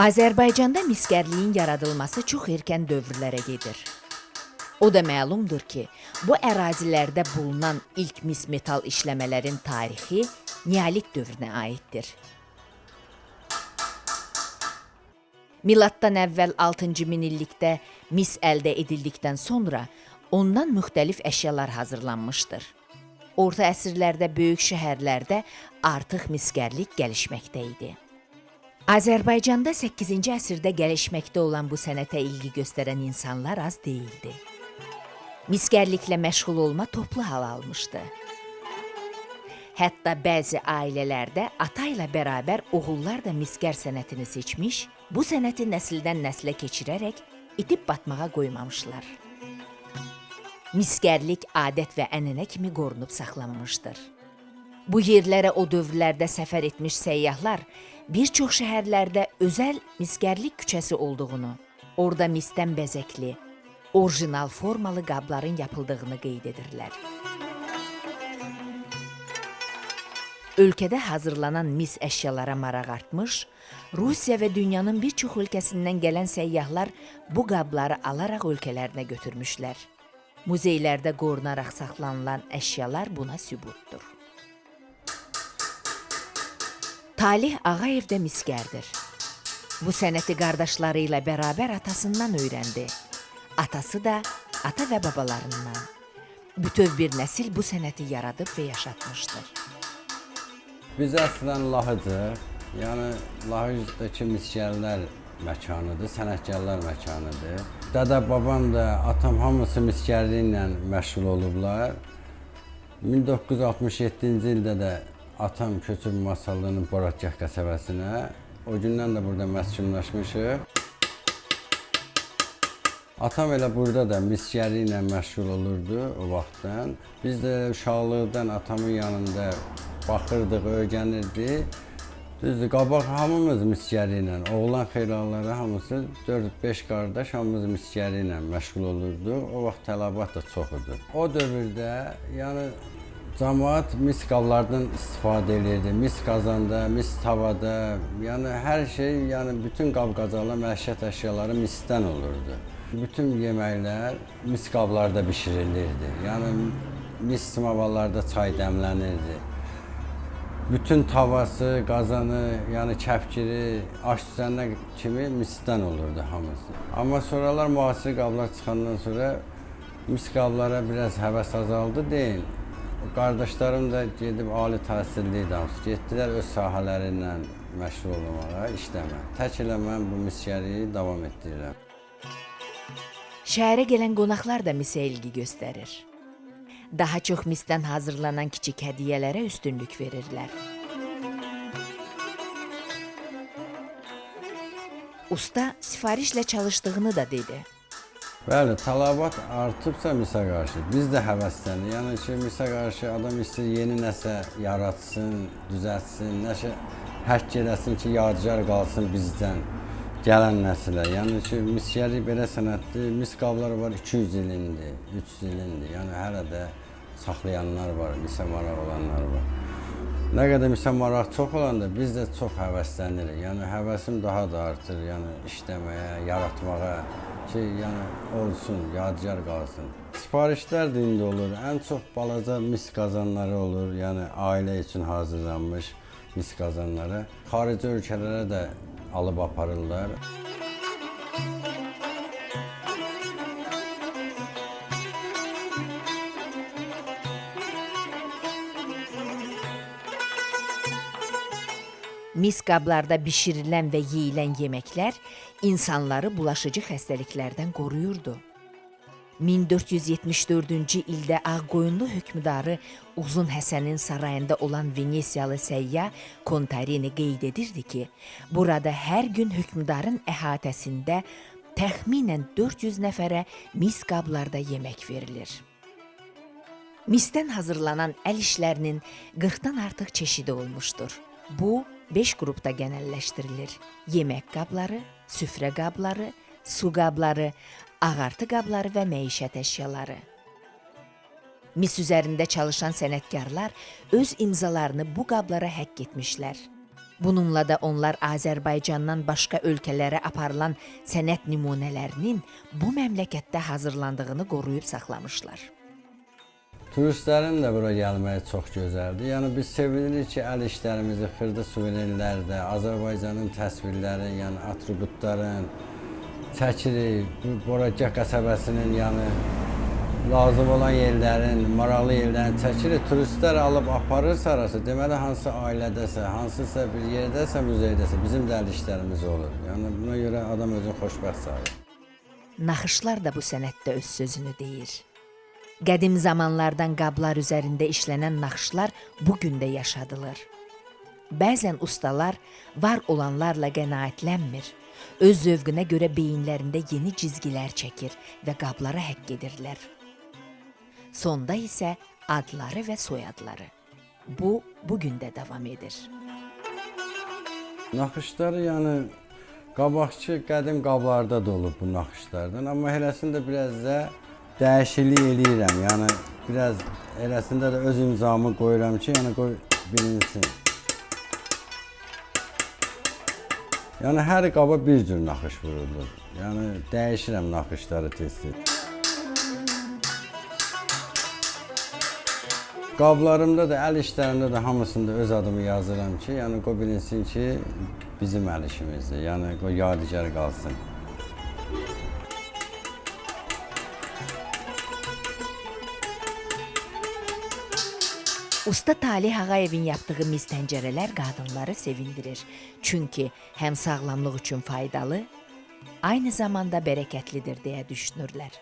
Azərbaycanda miskərliyin yaradılması çox erkən dövrlərə gedir. O da məlumdur ki, bu ərazilərdə bulunan ilk mis metal işləmələrin tarixi Neolit dövrünə aiddir. Miladdan əvvəl 6-cı minillikdə mis əldə edildikdən sonra ondan müxtəlif əşyalar hazırlanmışdır. Orta əsrlərdə böyük şəhərlərdə artıq miskərlik gəlişməkdə idi. Azərbaycanda 8-ci əsrdə gəlişməkdə olan bu sənətə ilgi göstərən insanlar az deyildi. Miskərliklə məşğul olma toplu hal almışdı. Hətta bəzi ailələrdə ata ilə bərabər oğullar da miskər sənətini seçmiş, bu sənəti nəsildən nəslə keçirərək itib batmağa qoymamışlar. Miskərlik adət və ənənə kimi qorunub saxlanmışdır. Bu yerlərə o dövrlərdə səfər etmiş səyyahlar bir çox şəhərlərdə özəl miskərlik küçəsi olduğunu, orada misdən bəzəkli, orijinal formalı qabların yapıldığını qeyd edirlər. Ölkədə hazırlanan mis əşyalara maraq artmış, Rusiya və dünyanın bir çox ölkəsindən gələn səyyahlar bu qabları alaraq ölkələrinə götürmüşlər. Muzeylərdə qorunaraq saxlanılan əşyalar buna sübutdur. Talih Ağayev də miskərdir. Bu sənəti qardaşları ilə bərabər atasından öyrəndi. Atası da ata və babalarından. Bütöv bir nəsil bu sənəti yaradıb və yaşatmışdır. Biz əslən Lahıcıq, yəni Lahıcdakı miskərlər məkanıdır, sənətkarlar məkanıdır. Dədə babam da, atam hamısı miskərliklə məşğul olublar. 1967-ci ildə də atam köçüb Masallı'nın Boratgah qəsəbəsinə. O gündən də burada məskunlaşmışıq. Atam elə burada da miskərliklə məşğul olurdu o vaxtdan. Biz də uşaqlıqdan atamın yanında baxırdıq, öyrənirdik. Düzdür, qabaq hamımız miskərliklə, oğlan xeylalları hamısı 4-5 qardaş hamımız miskərliklə məşğul olurdu. O vaxt tələbat da çox idi. O dövrdə, yəni cəmaət mis qablardan istifadə edirdi. Mis qazanda, mis tavada, yəni hər şey, yəni bütün qab-qacalar, məişət əşyaları misdən olurdu. Bütün yeməklər mis qablarda bişirilirdi. Yəni mis smavallarda çay dəmlənirdi. Bütün tavası, qazanı, yəni kəpkiri, aş düzənə kimi misdən olurdu hamısı. Amma sonralar müasir qablar çıxandan sonra mis qablara biraz həvəs azaldı deyin. Qardaşlarım da gedib ali təhsilli idi hamısı. Getdilər öz sahələri ilə məşğul olmağa, işləməyə. Tək elə mən bu miskəriyi davam etdirirəm. Şəhərə gələn qonaqlar da misə ilgi göstərir. Daha çox misdən hazırlanan kiçik hədiyyələrə üstünlük verirlər. Usta sifarişlə çalışdığını da dedi. Bəli, tələbat artıbsa misə qarşı biz də həvəsləndik. Yəni ki, misə qarşı adam istəyir yeni nəsə yaratsın, düzəltsin, nəsə həkk eləsin ki, yadigar qalsın bizdən gələn nəsilə. Yəni ki, miskəri belə sənətdir. Mis qabları var 200 ilindir, 300 ilindir. Yəni hələ də saxlayanlar var, misə maraq olanlar var. Nə qədər misə maraq çox olanda biz də çox həvəslənirik. Yəni həvəsim daha da artır, yəni işləməyə, yaratmağa ki, yəni olsun, yadigar qalsın. Sifarişlər də indi olur. Ən çox balaca mis qazanları olur, yəni ailə üçün hazırlanmış mis qazanları. Xarici ölkələrə də alıb aparırlar. Mis qablarda bişirilən və yeyilən yeməklər insanları bulaşıcı xəstəliklərdən qoruyurdu. 1474-cü ildə Ağqoyunlu hökmdarı Uzun Həsənin sarayında olan Venesiyalı səyyah Kontarini qeyd edirdi ki, burada hər gün hökmdarın əhatəsində təxminən 400 nəfərə mis qablarda yemək verilir. Misdən hazırlanan əl işlərinin 40-dan artıq çeşidi olmuşdur. Bu 5 qrupda genəlləşdirilir. Yemək qabları, süfrə qabları, su qabları, ağartı qabları və məişət əşyaları. Mis üzərində çalışan sənətkarlar öz imzalarını bu qablara həkk etmişlər. Bununla da onlar Azərbaycandan başqa ölkələrə aparılan sənət nümunələrinin bu məmləkətdə hazırlandığını qoruyub saxlamışlar. Turistlərin də bura gəlməyi çox gözəldir. Yəni biz sevinirik ki, əl işlərimizi, xırda suvenirlərdə, Azərbaycanın təsvirləri, yəni atributların çəkirik. Bu Boracaq qəsəbəsinin yəni lazım olan yerlərin, maraqlı yerlərin çəkirik. Turistlər alıb aparırsa arası, deməli hansı ailədəsə, hansısa bir yerdəsə, muzeydəsə bizim də əl işlərimiz olur. Yəni buna görə adam özünü xoşbəxt sayır. Naxışlar da bu sənətdə öz sözünü deyir. Qədim zamanlardan qablar üzərində işlənən naxışlar bu gün də yaşadılır. Bəzən ustalar var olanlarla qənaətlənmir. Öz zövqünə görə beyinlərində yeni cizgilər çəkir və qablara həkk edirlər. Sonda isə adları və soyadları. Bu bu gün də davam edir. Naxışları yəni qabaqçı qədim qablarda da olub bu naxışlardan, amma eləsində biraz da dəyişiklik eləyirəm. Yəni biraz eləsində də öz imzamı qoyuram ki, yəni qoy bilinsin. Yəni hər qaba bir cür naxış vurulur. Yəni dəyişirəm naxışları tez-tez. Qablarımda da, əl işlərimdə də hamısında öz adımı yazıram ki, yəni qoy bilinsin ki, bizim əl işimizdir. Yəni qoy yadigar qalsın. Usta Talih Ağayevin yaptığı mis təncərələr qadınları sevindirir. Çünki həm sağlamlıq üçün faydalı, aynı zamanda bərəkətlidir deyə düşünürlər.